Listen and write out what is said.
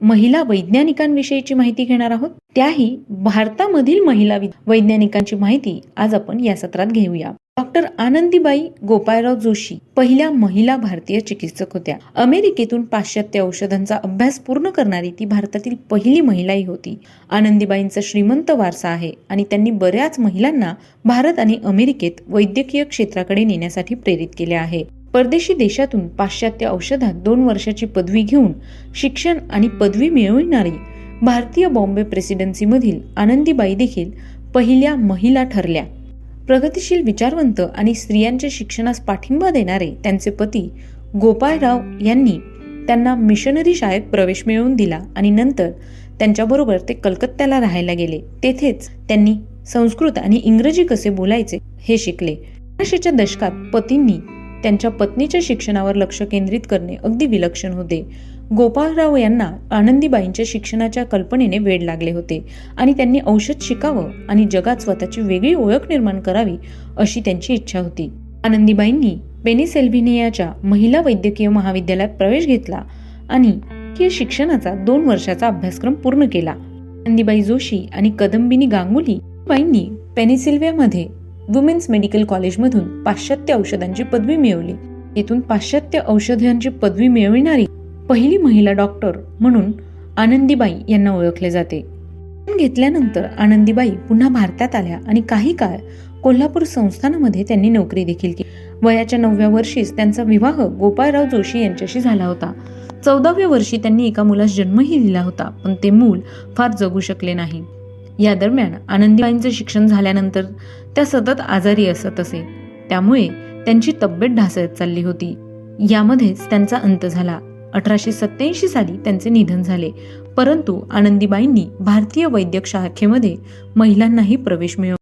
महिला वैज्ञानिकांविषयीची माहिती घेणार आहोत. त्याही भारतामधील महिला वैज्ञानिकांची माहिती आज आपण या सत्रात घेऊया. डॉक्टर आनंदीबाई गोपाळराव जोशी पहिल्या महिला भारतीय चिकित्सक होत्या. अमेरिकेतून पाश्चात्य औषधांचा अभ्यास पूर्ण करणारी ती भारतातील पहिली महिलाही होती. आनंदीबाईंचा श्रीमंत वारसा आहे आणि त्यांनी बऱ्याच महिलांना भारत आणि अमेरिकेत वैद्यकीय क्षेत्राकडे नेण्यासाठी प्रेरित केले आहे. परदेशी देशातून पाश्चात्य औषधात दोन वर्षाची पदवी घेऊन शिक्षण आणि पदवी मिळविणारी भारतीय बॉम्बे प्रेसिडेन्सीमधील आनंदीबाई देखील पहिल्या महिला ठरल्या. प्रगतिशील विचारवंत आणि स्त्रियांच्या शिक्षणास पाठिंबा देणारे त्यांचे पती गोपाळराव यांनी त्यांना मिशनरी शाळेत प्रवेश मिळवून दिला आणि नंतर त्यांच्याबरोबर ते कलकत्त्याला राहायला गेले. तेथेच त्यांनी संस्कृत आणि इंग्रजी कसे बोलायचे हे शिकले. अठराशेच्या दशकात पतींनी त्यांच्या पत्नीच्या शिक्षणावर लक्ष केंद्रित करणे अगदी विलक्षण होते. गोपाळराव यांना आनंदीबाईंच्या शिक्षणाच्या कल्पनेने वेड लागले होते आणि त्यांनी औषध शिकावं आणि जगात स्वतःची वेगळी ओळख निर्माण करावी अशी त्यांची इच्छा होती. आनंदीबाईंनी पेनिसेल्व्हिनियाच्या महिला वैद्यकीय महाविद्यालयात प्रवेश घेतला आणि वैद्यकीय शिक्षणाचा दोन वर्षाचा अभ्यासक्रम पूर्ण केला. आनंदीबाई जोशी आणि कदंबिनी गांगुली बाईंनी पेनिसिल्व्हियामध्ये वुमेन्स मेडिकल कॉलेजमधून पाश्चात्य औषधांची पदवी मिळवली. येथून पाश्चात्य औषधांची पदवी मिळविणारी पहिली महिला डॉक्टर म्हणून आनंदीबाई यांना ओळखले जाते. घेतल्यानंतर आनंदीबाई पुन्हा भारतात आल्या आणि काही काळ कोल्हापूर संस्थानामध्ये त्यांनी नोकरी देखील केली. वयाच्या नवव्या वर्षीच त्यांचा विवाह गोपाळराव जोशी यांच्याशी झाला होता. चौदाव्या वर्षी त्यांनी एका मुलास जन्मही दिला होता पण ते मूल फार जगू शकले नाही. या दरम्यान आनंदीबाईंचे शिक्षण झाल्यानंतर त्या सतत आजारी असत असे. त्यामुळे त्यांची तब्येत ढासळत चालली होती. यामध्येच त्यांचा अंत झाला. अठराशे सत्याऐंशी साली त्यांचे निधन झाले. परंतु आनंदीबाईंनी भारतीय वैद्यक शाखेमध्ये महिलांनाही प्रवेश मिळव